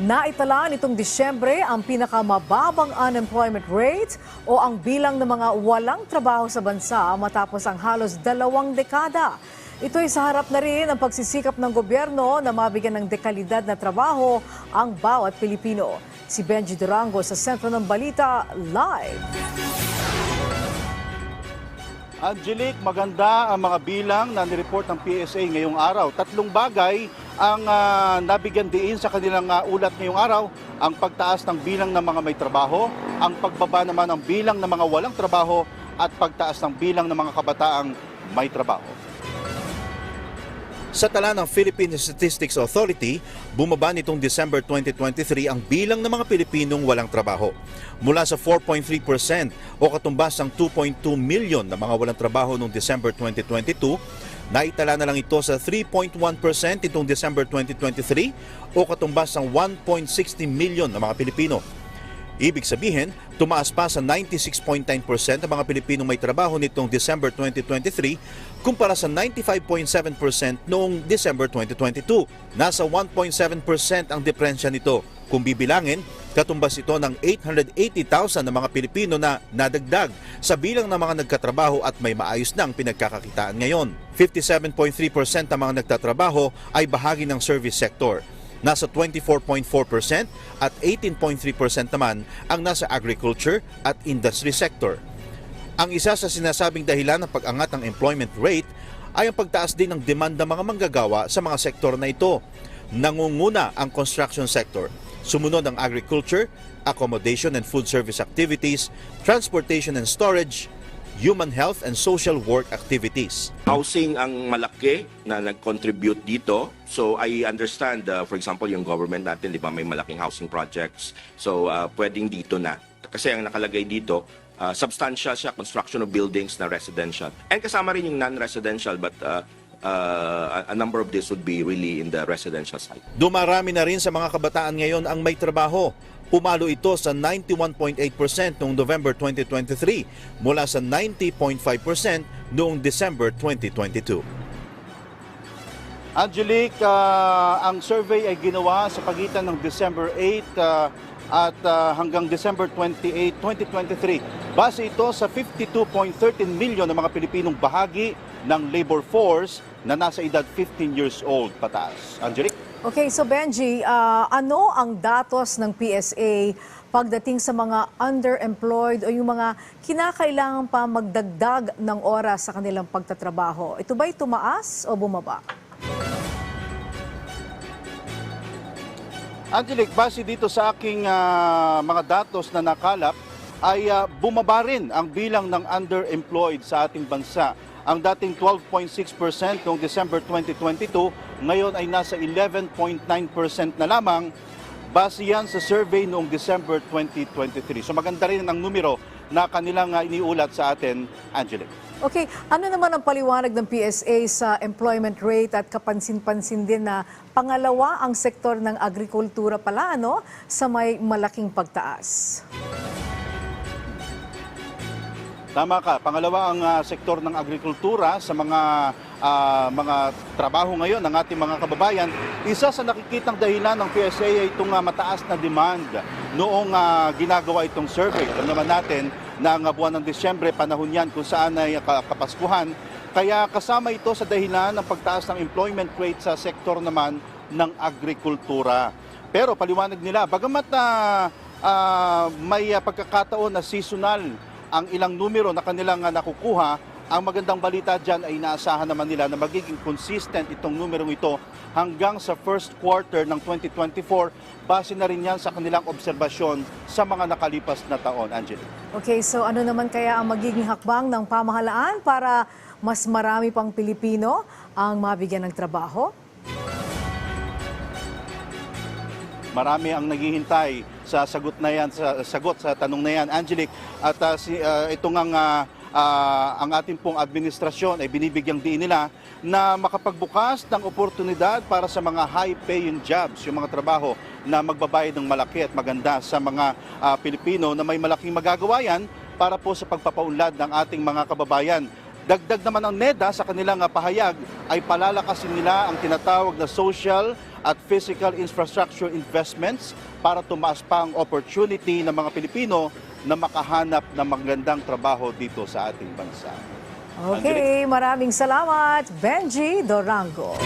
Naitala nitong Disyembre ang pinakamababang unemployment rate o ang bilang ng mga walang trabaho sa bansa matapos ang halos dalawang dekada. Ito'y sa harap na rin ang pagsisikap ng gobyerno na mabigyan ng dekalidad na trabaho ang bawat Pilipino. Si Benji Durango sa Sentro ng Balita, live. Angelique, maganda ang mga bilang na nireport ng PSA ngayong araw. Tatlong bagay ang ah, nabigyan diin sa kanilang ah, ulat ngayong araw. Ang pagtaas ng bilang ng mga may trabaho, ang pagbaba naman ng bilang ng mga walang trabaho, at pagtaas ng bilang ng mga kabataang may trabaho. Sa tala ng Philippine Statistics Authority, bumaba nitong December 2023 ang bilang ng mga Pilipinong walang trabaho. Mula sa 4.3% o katumbas ng 2.2 million na mga walang trabaho noong December 2022, naitala na lang ito sa 3.1% itong December 2023 o katumbas ng 1.60 million na mga Pilipino. Ibig sabihin, tumaas pa sa 96.9% ang mga Pilipinong may trabaho nitong December 2023 kumpara sa 95.7% noong December 2022. Nasa 1.7% ang diferensya nito. Kung bibilangin, katumbas ito ng 880,000 na mga Pilipino na nadagdag sa bilang ng mga nagkatrabaho at may maayos ng pinagkakakitaan ngayon. 57.3% ang mga nagtatrabaho ay bahagi ng service sector nasa 24.4% at 18.3% naman ang nasa agriculture at industry sector. Ang isa sa sinasabing dahilan ng pag-angat ng employment rate ay ang pagtaas din ng demand ng mga manggagawa sa mga sektor na ito. Nangunguna ang construction sector. Sumunod ang agriculture, accommodation and food service activities, transportation and storage, human health and social work activities. Housing ang malaki na nag-contribute dito. So I understand, uh, for example, yung government natin, di ba, may malaking housing projects. So uh, pwedeng dito na. Kasi ang nakalagay dito, uh, substantial siya, construction of buildings na residential. And kasama rin yung non-residential, but uh, uh, a number of this would be really in the residential side. Dumarami na rin sa mga kabataan ngayon ang may trabaho. Pumalo ito sa 91.8% noong November 2023 mula sa 90.5% noong December 2022. Angelique, ah, ang survey ay ginawa sa pagitan ng December 8 ah, at ah, hanggang December 28, 2023. Base ito sa 52.13 milyon ng mga Pilipinong bahagi ng labor force na nasa edad 15 years old pataas. Angelique? Okay, so Benji, ah, ano ang datos ng PSA pagdating sa mga underemployed o yung mga kinakailangan pa magdagdag ng oras sa kanilang pagtatrabaho? Ito ba'y tumaas o bumaba? Angelic, base dito sa aking ah, mga datos na nakalap, ay ah, bumaba rin ang bilang ng underemployed sa ating bansa. Ang dating 12.6% noong December 2022, ngayon ay nasa 11.9% na lamang base yan sa survey noong December 2023. So maganda rin ang numero na kanilang ah, iniulat sa atin, Angelic. Okay, ano naman ang paliwanag ng PSA sa employment rate at kapansin-pansin din na pangalawa ang sektor ng agrikultura pala ano, sa may malaking pagtaas? Tama ka. Pangalawa ang ah, sektor ng agrikultura sa mga ah, mga trabaho ngayon ng ating mga kababayan. Isa sa nakikitang dahilan ng PSA ay itong ah, mataas na demand noong ah, ginagawa itong survey. Alam naman natin na ang buwan ng Disyembre, panahon yan kung saan ay ka- kapaskuhan. Kaya kasama ito sa dahilan ng pagtaas ng employment rate sa sektor naman ng agrikultura. Pero paliwanag nila, bagamat na ah, may ah, pagkakataon na seasonal ang ilang numero na kanilang ah, nakukuha, ang magandang balita dyan ay inaasahan naman nila na magiging consistent itong numerong ito hanggang sa first quarter ng 2024. Base na rin yan sa kanilang obserbasyon sa mga nakalipas na taon, Angela. Okay, so ano naman kaya ang magiging hakbang ng pamahalaan para mas marami pang Pilipino ang mabigyan ng trabaho? Marami ang naghihintay sa sagot na yan, sa sagot sa tanong na yan, Angelic. At ah, si, ah, ito nga ah, ah, ang ating pong administrasyon ay binibigyang diin nila na makapagbukas ng oportunidad para sa mga high-paying jobs, yung mga trabaho na magbabayad ng malaki at maganda sa mga ah, Pilipino na may malaking magagawa yan para po sa pagpapaunlad ng ating mga kababayan. Dagdag naman ang NEDA sa kanilang ah, pahayag ay palalakasin nila ang tinatawag na social at physical infrastructure investments para tumaas pa ang opportunity ng mga Pilipino na makahanap ng magandang trabaho dito sa ating bansa. Okay, maraming salamat, Benji Dorango.